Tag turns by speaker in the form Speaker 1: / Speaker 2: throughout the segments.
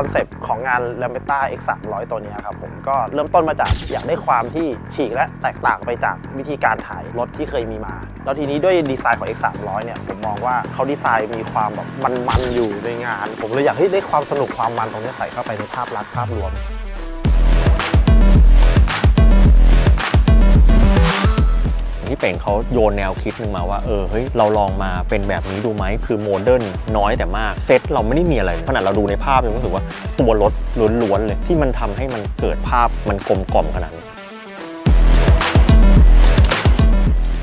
Speaker 1: อนเซปต์ของงาน l a m b e t t a X 3 0 0ตัวนี้ครับผมก็เริ่มต้นมาจากอยากได้ความที่ฉีกและแตกต่างไปจากวิธีการถ่ายรถที่เคยมีมา แล้วทีนี้ด้วยดีไซน์ของ X 3 0 0เนี่ยผมมองว่าเขาดีไซน์มีความแบบมันๆอยู่ในงาน ผมเลยอยากให้ได้ความสนุกความมันตรงนี้ใส่เข้าไปในภาพลักษณ์ภาพรวม
Speaker 2: เป่งเขาโยนแนวคิดหนึ่งมาว่าเออเฮ้ยเราลองมาเป็นแบบนี้ดูไหมคือโมเดิร์นน้อยแต่มากเซตเราไม่ได้มีอะไรขนาดเราดูในภาพยังรู้สึกว่าตัวรถล้วนๆเลยที่มันทำให้มันเกิดภาพมันกลมกล่อมขนาดนี้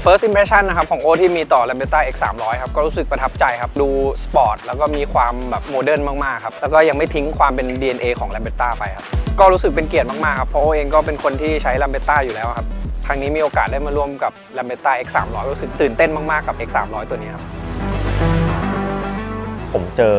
Speaker 3: First impression นะครับของโอที่มีต่อ l a m b e t t a X 3 0 0ครับก็รู้สึกประทับใจครับ ดูสปอร์ตแล้วก็มีความแบบโมเดิร์นมาก ๆ ครับ แล้วก็ยังไม่ทิ้งความเป็น DNA ของ l a m b e t t a ไปครับ ก็รู้สึกเป็นเกียรติมาก ๆ ครับ เพราะโอเองก็เป็นคนที่ใช้ l a m b e t t a อยู่แล้วครับ ครั้งนี้มีโอกาสได้มาร่วมกับ l a m b e t t a X 3 0 0 รู้สึกตื่นเต้นมาก ๆ กับ X 3 0 0 ตัวนี้ครับ
Speaker 2: ผมเจอ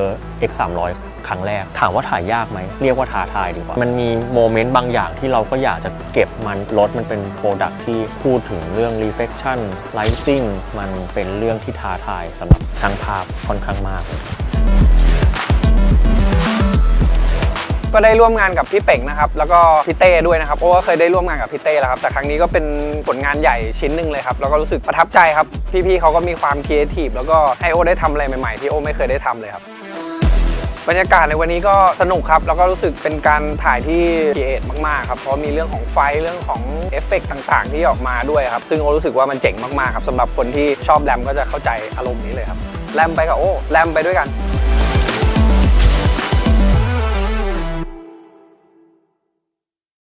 Speaker 2: X 3 0 0 ครั้งแรก ถามว่าถ่ายยากไหม เรียกว่าท้าทายดีกว่า มันมีโมเมนต์บางอย่างที่เราก็อยากจะเก็บมันรถมันเป็นโปรดักที่พูดถึงเรื่อง reflection lighting มันเป็นเรื่องที่ท้าทายสำหรับช่างภาพค่อนข้างมาก
Speaker 3: ก็ได้ร่วมงานกับพี่เป่งนะครับแล้วก็พี่เต้ด้วยนะครับโอ้ก็เคยได้ร่วมงานกับพี่เต้แล้วครับแต่ครั้งนี้ก็เป็นผลงานใหญ่ชิ้นหนึ่งเลยครับแล้วก็รู้สึกประทับใจครับพี่ๆเขาก็มีความครีเอทีฟแล้วก็ให้โอ้ได้ทำอะไรใหม่ๆที่โอ้ไม่เคยได้ทำเลยครับบรรยากาศในวันนี้ก็สนุกครับ แล้วก็รู้สึกเป็นการถ่ายที่ครีเอทมากๆครับเพราะมีเรื่องของไฟเรื่องของเอฟเฟกต์ต่างๆ ที่ออกมาด้วยครับ ซึ่งโอ้รู้สึกว่ามันเจ๋งมากๆครับสำหรับคนที่ชอบแรมก็จะเข้าใจอารมณ์นี้เลยครับแรมไปกับโอ้แรมไปด้วยกัน